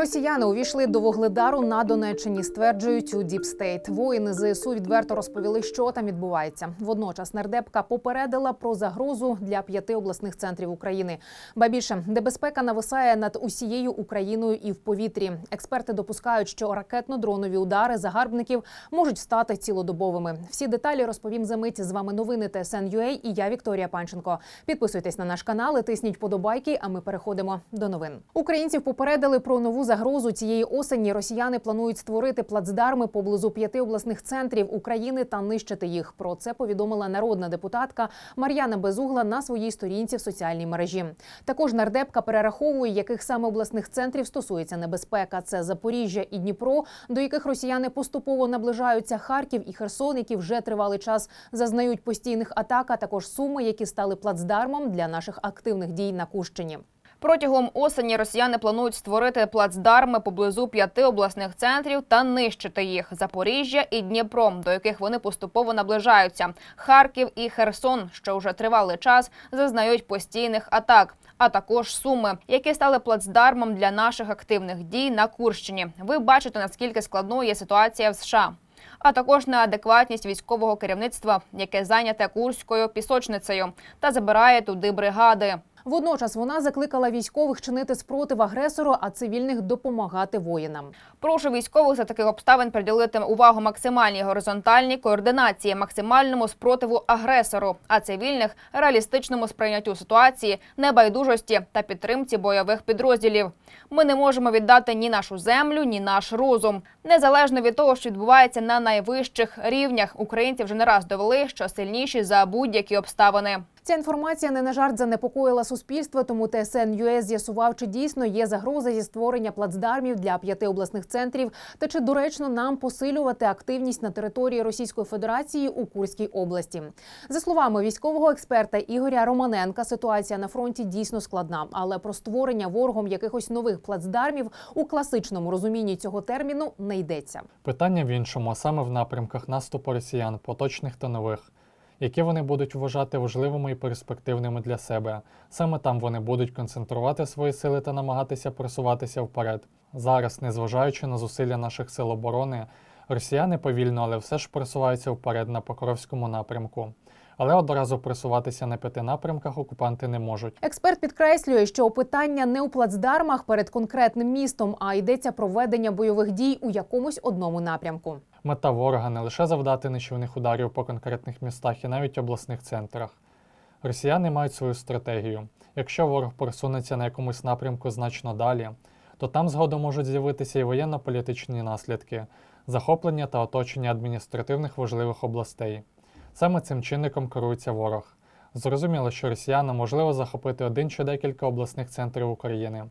Росіяни увійшли до Вугледару на Донеччині. Стверджують у Діпстейт. Воїни ЗСУ відверто розповіли, що там відбувається. Водночас нардепка попередила про загрозу для п'яти обласних центрів України. Ба більше небезпека нависає над усією Україною і в повітрі. Експерти допускають, що ракетно-дронові удари загарбників можуть стати цілодобовими. Всі деталі розповім за мить. З вами новини ТСН.UA і я Вікторія Панченко. Підписуйтесь на наш канал, і тисніть подобайки. А ми переходимо до новин. Українців попередили про нову загрозу цієї осені. Росіяни планують створити плацдарми поблизу п'яти обласних центрів України та нищити їх. Про це повідомила народна депутатка Мар'яна Безугла на своїй сторінці в соціальній мережі. Також нардепка перераховує, яких саме обласних центрів стосується небезпека. Це Запоріжжя і Дніпро, до яких росіяни поступово наближаються. Харків і Херсон, які вже тривалий час зазнають постійних атак, а також суми, які стали плацдармом для наших активних дій на Кущині. Протягом осені росіяни планують створити плацдарми поблизу п'яти обласних центрів та нищити їх Запоріжжя і Дніпро, до яких вони поступово наближаються. Харків і Херсон, що вже тривалий час зазнають постійних атак. А також суми, які стали плацдармом для наших активних дій на Курщині. Ви бачите наскільки складною є ситуація в США. А також неадекватність військового керівництва, яке зайняте курською пісочницею та забирає туди бригади. Водночас вона закликала військових чинити спротив агресору, а цивільних допомагати воїнам. Прошу військових за таких обставин приділити увагу максимальній горизонтальній координації, максимальному спротиву агресору, а цивільних реалістичному сприйняттю ситуації, небайдужості та підтримці бойових підрозділів. Ми не можемо віддати ні нашу землю, ні наш розум. Незалежно від того, що відбувається на найвищих рівнях, українці вже не раз довели, що сильніші за будь-які обставини. Ця інформація не на жарт занепокоїла суспільство, тому ТСН ЮЕС з'ясував, чи дійсно є загроза зі створення плацдармів для п'яти обласних центрів, та чи доречно нам посилювати активність на території Російської Федерації у Курській області. За словами військового експерта Ігоря Романенка, ситуація на фронті дійсно складна, але про створення ворогом якихось нових плацдармів у класичному розумінні цього терміну не йдеться. Питання в іншому, саме в напрямках наступу росіян, поточних та нових, які вони будуть вважати важливими і перспективними для себе. Саме там вони будуть концентрувати свої сили та намагатися просуватися вперед. Зараз, незважаючи на зусилля наших сил оборони, росіяни повільно, але все ж просуваються вперед на Покровському напрямку. Але одразу просуватися на п'яти напрямках окупанти не можуть. Експерт підкреслює, що питання не у плацдармах перед конкретним містом, а йдеться про ведення бойових дій у якомусь одному напрямку. Мета ворога не лише завдати нищівних ударів по конкретних містах і навіть обласних центрах. Росіяни мають свою стратегію. Якщо ворог просунеться на якомусь напрямку значно далі, то там згодом можуть з'явитися і воєнно-політичні наслідки, захоплення та оточення адміністративних важливих областей. Саме цим чинником керується ворог. Зрозуміло, що росіянам можливо захопити один чи декілька обласних центрів України,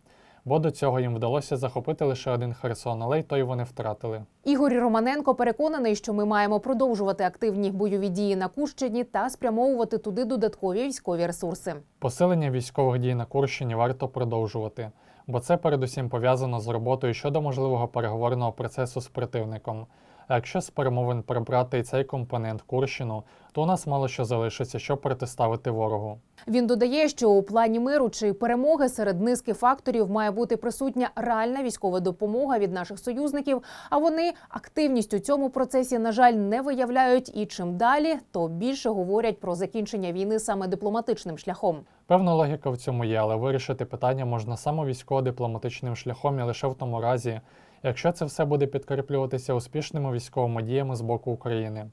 бо до цього їм вдалося захопити лише один Херсон, але й той вони втратили. Ігор Романенко переконаний, що ми маємо продовжувати активні бойові дії на Курщині та спрямовувати туди додаткові військові ресурси. Посилення військових дій на Курщині варто продовжувати, бо це передусім пов'язано з роботою щодо можливого переговорного процесу з противником. А якщо з перемовин прибрати і цей компонент Курщину, то у нас мало що залишиться, щоб протиставити ворогу. Він додає, що у плані миру чи перемоги серед низки факторів має бути присутня реальна військова допомога від наших союзників. А вони активність у цьому процесі, на жаль, не виявляють. І чим далі, то більше говорять про закінчення війни саме дипломатичним шляхом. Певна логіка в цьому є, але вирішити питання можна саме військово-дипломатичним шляхом і лише в тому разі, якщо це все буде підкріплюватися успішними військовими діями з боку України.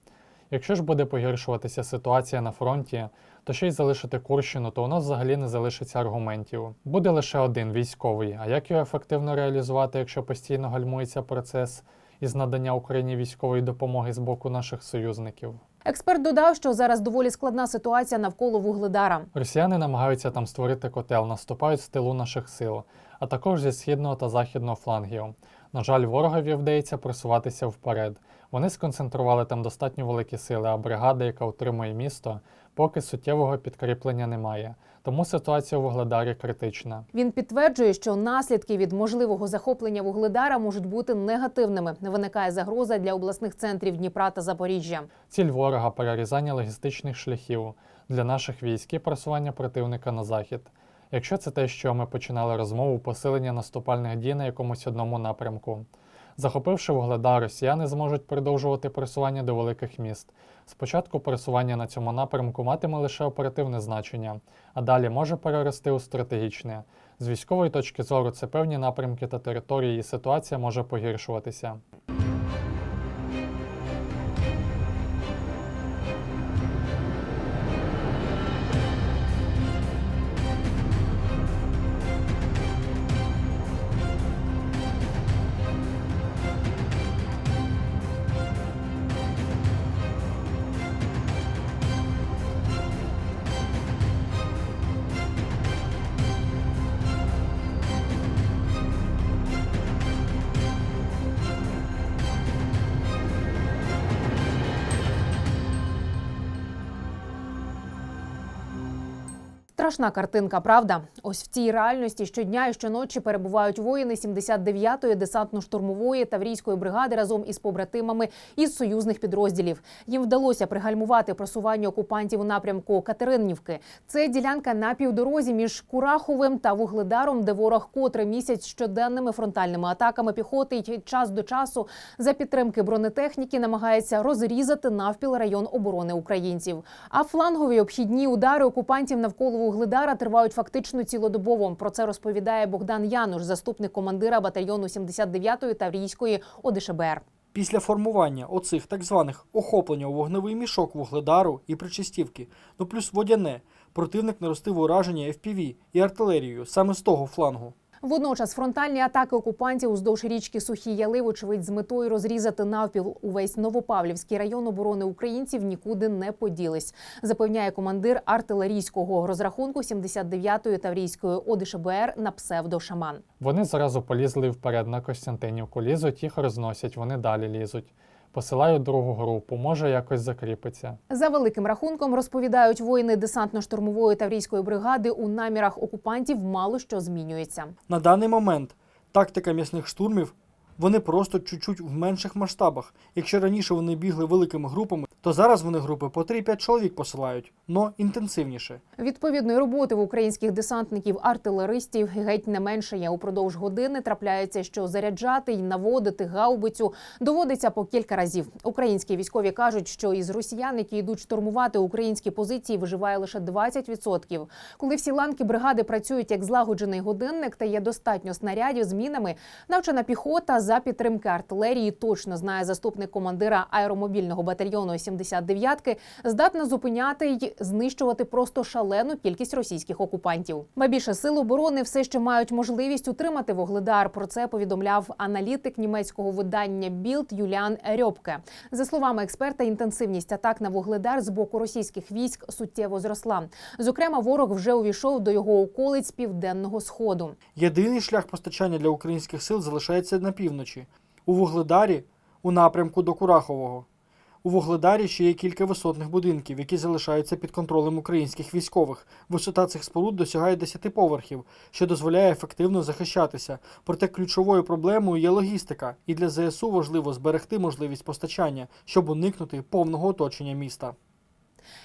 Якщо ж буде погіршуватися ситуація на фронті, то ще й залишити Курщину, то у нас взагалі не залишиться аргументів. Буде лише один військовий. А як його ефективно реалізувати, якщо постійно гальмується процес із надання Україні військової допомоги з боку наших союзників? Експерт додав, що зараз доволі складна ситуація навколо вугледара. Росіяни намагаються там створити котел, наступають з тилу наших сил, а також зі східного та західного флангів. На жаль, ворогові вдається просуватися вперед. Вони сконцентрували там достатньо великі сили, а бригада, яка утримує місто, поки суттєвого підкріплення немає. Тому ситуація у Вугледарі критична. Він підтверджує, що наслідки від можливого захоплення вугледара можуть бути негативними. Не Виникає загроза для обласних центрів Дніпра та Запоріжжя. Ціль ворога перерізання логістичних шляхів для наших військ і просування противника на захід. Якщо це те, що ми починали розмову, посилення наступальних дій на якомусь одному напрямку. Захопивши вугледар, росіяни зможуть продовжувати пересування до великих міст. Спочатку пересування на цьому напрямку матиме лише оперативне значення, а далі може перерости у стратегічне. З військової точки зору це певні напрямки та території, і ситуація може погіршуватися. Страшна картинка, правда? Ось в цій реальності щодня і щоночі перебувають воїни 79-ї десантно-штурмової таврійської бригади разом із побратимами із союзних підрозділів. Їм вдалося пригальмувати просування окупантів у напрямку Катеринівки. Це ділянка на півдорозі між Кураховим та Вугледаром, де ворог котрий місяць щоденними фронтальними атаками піхоти й час до часу за підтримки бронетехніки намагається розрізати навпіл район оборони українців. А флангові обхідні удари окупантів навколо Вугледара тривають фактично цілодобово. Про це розповідає Богдан Януш, заступник командира батальйону 79-ї Таврійської ОДШБР. Після формування оцих так званих охоплення у вогневий мішок вугледару і причастівки, ну плюс водяне, противник наростив ураження FPV і артилерією саме з того флангу. Водночас фронтальні атаки окупантів уздовж річки Сухі Яли, вочевидь, з метою розрізати навпіл увесь Новопавлівський район оборони українців нікуди не поділись. Запевняє командир артилерійського розрахунку 79-ї Таврійської ОДШБР на псевдо Шаман. Вони зразу полізли вперед на Костянтинівку, лізуть, їх розносять, вони далі лізуть. Посилають другу групу, може якось закріпиться. За великим рахунком розповідають воїни десантно-штурмової таврійської бригади. У намірах окупантів мало що змінюється. На даний момент тактика м'ясних штурмів вони просто чуть-чуть в менших масштабах. Якщо раніше вони бігли великими групами, то зараз вони групи по 3-5 чоловік посилають, но інтенсивніше. Відповідної роботи в українських десантників артилеристів геть не менше є. Упродовж години трапляється, що заряджати й наводити гаубицю доводиться по кілька разів. Українські військові кажуть, що із росіян, які йдуть штурмувати українські позиції, виживає лише 20%. Коли всі ланки бригади працюють як злагоджений годинник та є достатньо снарядів з мінами, навчена піхота за підтримки артилерії точно знає заступник командира аеромобільного батальйону 79-ки, здатна зупиняти й знищувати просто шалену кількість російських окупантів. Ба більше сил оборони все ще мають можливість утримати вугледар. Про це повідомляв аналітик німецького видання Білд Юліан Рьопке. За словами експерта, інтенсивність атак на вугледар з боку російських військ суттєво зросла. Зокрема, ворог вже увійшов до його околиць південного сходу. Єдиний шлях постачання для українських сил залишається на півночі, у Вугледарі, у напрямку до Курахового. У Вугледарі ще є кілька висотних будинків, які залишаються під контролем українських військових. Висота цих споруд досягає 10 поверхів, що дозволяє ефективно захищатися. Проте ключовою проблемою є логістика, і для ЗСУ важливо зберегти можливість постачання, щоб уникнути повного оточення міста.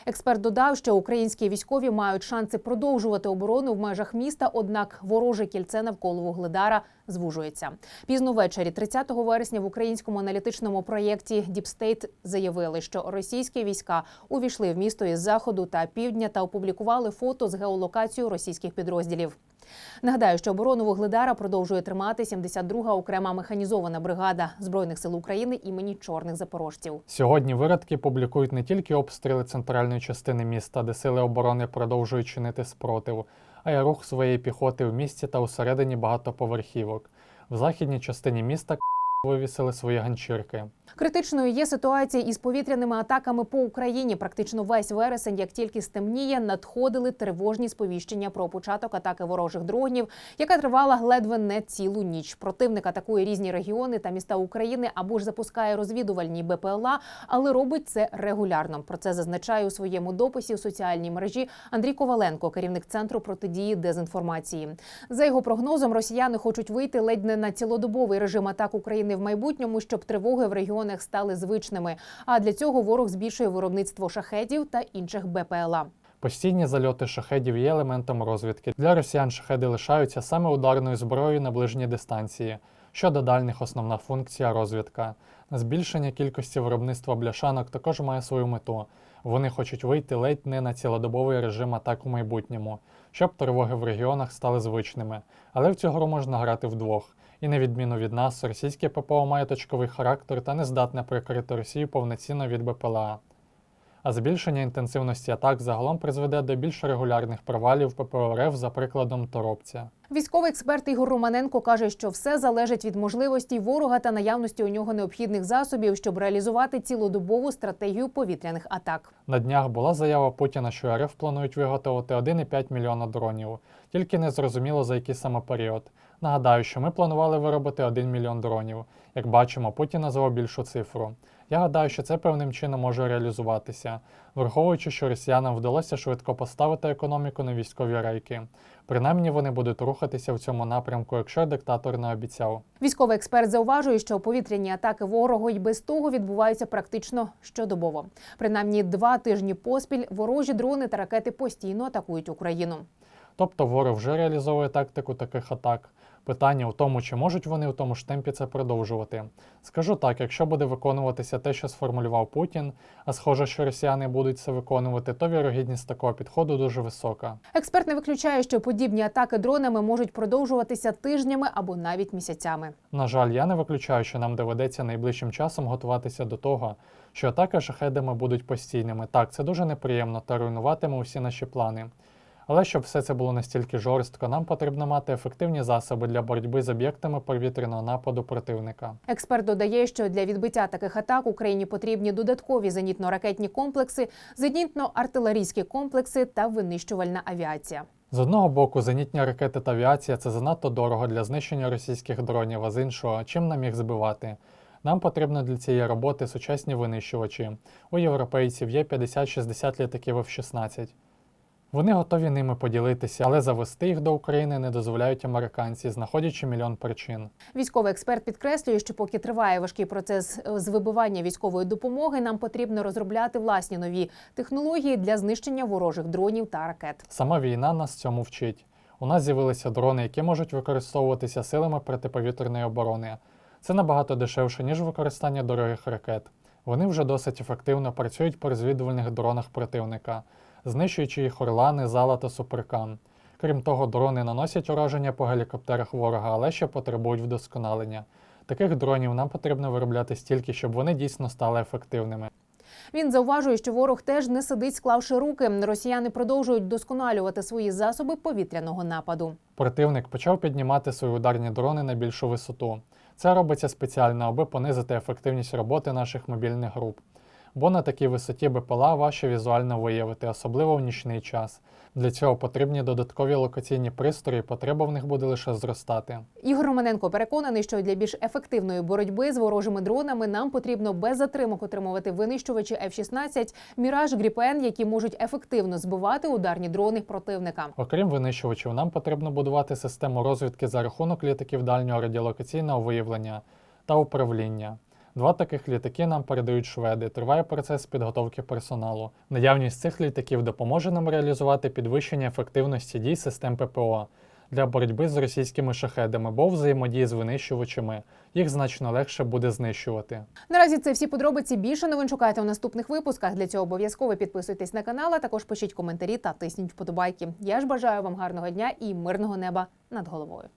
Експерт додав, що українські військові мають шанси продовжувати оборону в межах міста, однак вороже кільце навколо вугледара звужується. Пізно ввечері, 30 вересня, в українському аналітичному проєкті Діпстейт заявили, що російські війська увійшли в місто із заходу та півдня та опублікували фото з геолокацією російських підрозділів. Нагадаю, що оборону Вугледара продовжує тримати 72-га окрема механізована бригада збройних сил України імені чорних запорожців. Сьогодні виродки публікують не тільки обстріли центральної частини міста, де сили оборони продовжують чинити спротив, а й рух своєї піхоти в місті та усередині багатоповерхівок. В західній частині міста вивісили свої ганчірки. Критичною є ситуація із повітряними атаками по Україні. Практично весь вересень, як тільки стемніє, надходили тривожні сповіщення про початок атаки ворожих дронів, яка тривала ледве не цілу ніч. Противник атакує різні регіони та міста України або ж запускає розвідувальні БПЛА, але робить це регулярно. Про це зазначає у своєму дописі у соціальній мережі Андрій Коваленко, керівник центру протидії дезінформації. За його прогнозом, росіяни хочуть вийти ледь не на цілодобовий режим атак України в майбутньому, щоб тривоги в регіонах стали звичними. А для цього ворог збільшує виробництво шахедів та інших БПЛА. Постійні зальоти шахедів є елементом розвідки. Для росіян шахеди лишаються саме ударною зброєю на ближній дистанції. Щодо дальних, основна функція розвідка. Збільшення кількості виробництва бляшанок також має свою мету. Вони хочуть вийти ледь не на цілодобовий режим атак у майбутньому, щоб тривоги в регіонах стали звичними. Але в цю гру можна грати вдвох. І на відміну від нас, російське ППО має точковий характер та не здатне прикрити Росію повноцінно від БПЛА. А збільшення інтенсивності атак загалом призведе до більш регулярних провалів ППО РФ за прикладом Торопця. Військовий експерт Ігор Романенко каже, що все залежить від можливосей ворога та наявності у нього необхідних засобів, щоб реалізувати цілодобову стратегію повітряних атак. На днях була заява Путіна, що РФ планують виготовити 1,5 мільйона дронів, тільки не зрозуміло за який саме період. Нагадаю, що ми планували виробити 1 мільйон дронів. Як бачимо, Путін назвав більшу цифру. Я гадаю, що це певним чином може реалізуватися, враховуючи, що росіянам вдалося швидко поставити економіку на військові рейки. Принаймні вони будуть рухатися в цьому напрямку, якщо диктатор не обіцяв. Військовий експерт зауважує, що повітряні атаки ворогу й без того відбуваються практично щодобово. Принаймні два тижні поспіль ворожі дрони та ракети постійно атакують Україну. Тобто ворог вже реалізовує тактику таких атак. Питання у тому, чи можуть вони у тому ж темпі це продовжувати. Скажу так, якщо буде виконуватися те, що сформулював Путін, а схоже, що росіяни будуть це виконувати, то вірогідність такого підходу дуже висока. Експерт не виключає, що подібні атаки дронами можуть продовжуватися тижнями або навіть місяцями. На жаль, я не виключаю, що нам доведеться найближчим часом готуватися до того, що атаки шахедами будуть постійними. Так, це дуже неприємно та руйнуватиме усі наші плани. Але щоб все це було настільки жорстко, нам потрібно мати ефективні засоби для боротьби з об'єктами повітряного нападу противника. Експерт додає, що для відбиття таких атак Україні потрібні додаткові зенітно-ракетні комплекси, зенітно-артилерійські комплекси та винищувальна авіація. З одного боку, зенітні ракети та авіація це занадто дорого для знищення російських дронів, а з іншого, чим нам їх збивати? Нам потрібно для цієї роботи сучасні винищувачі. У європейців є 50-60 літаків F-16. Вони готові ними поділитися, але завести їх до України не дозволяють американці, знаходячи мільйон причин. Військовий експерт підкреслює, що поки триває важкий процес е, з вибивання військової допомоги, нам потрібно розробляти власні нові технології для знищення ворожих дронів та ракет. Сама війна нас цьому вчить. У нас з'явилися дрони, які можуть використовуватися силами протиповітряної оборони. Це набагато дешевше, ніж використання дорогих ракет. Вони вже досить ефективно працюють по розвідувальних дронах противника, знищуючи їх орлани, зала та суперкам. Крім того, дрони наносять ураження по гелікоптерах ворога, але ще потребують вдосконалення. Таких дронів нам потрібно виробляти стільки, щоб вони дійсно стали ефективними. Він зауважує, що ворог теж не сидить, склавши руки. Росіяни продовжують досконалювати свої засоби повітряного нападу. Противник почав піднімати свої ударні дрони на більшу висоту. Це робиться спеціально, аби понизити ефективність роботи наших мобільних груп. Бо на такій висоті БПЛА важче візуально виявити, особливо в нічний час. Для цього потрібні додаткові локаційні пристрої, потреба в них буде лише зростати. Ігор Романенко переконаний, що для більш ефективної боротьби з ворожими дронами нам потрібно без затримок отримувати винищувачі F-16, Міраж, Гріпен, які можуть ефективно збивати ударні дрони противника. Окрім винищувачів, нам потрібно будувати систему розвідки за рахунок літаків дальнього радіолокаційного виявлення та управління. Два таких літаки нам передають шведи. Триває процес підготовки персоналу. Наявність цих літаків допоможе нам реалізувати підвищення ефективності дій систем ППО для боротьби з російськими шахедами, бо взаємодії з винищувачами їх значно легше буде знищувати. Наразі це всі подробиці. Більше новин шукайте у наступних випусках. Для цього обов'язково підписуйтесь на канал, а також пишіть коментарі та тисніть вподобайки. Я ж бажаю вам гарного дня і мирного неба над головою.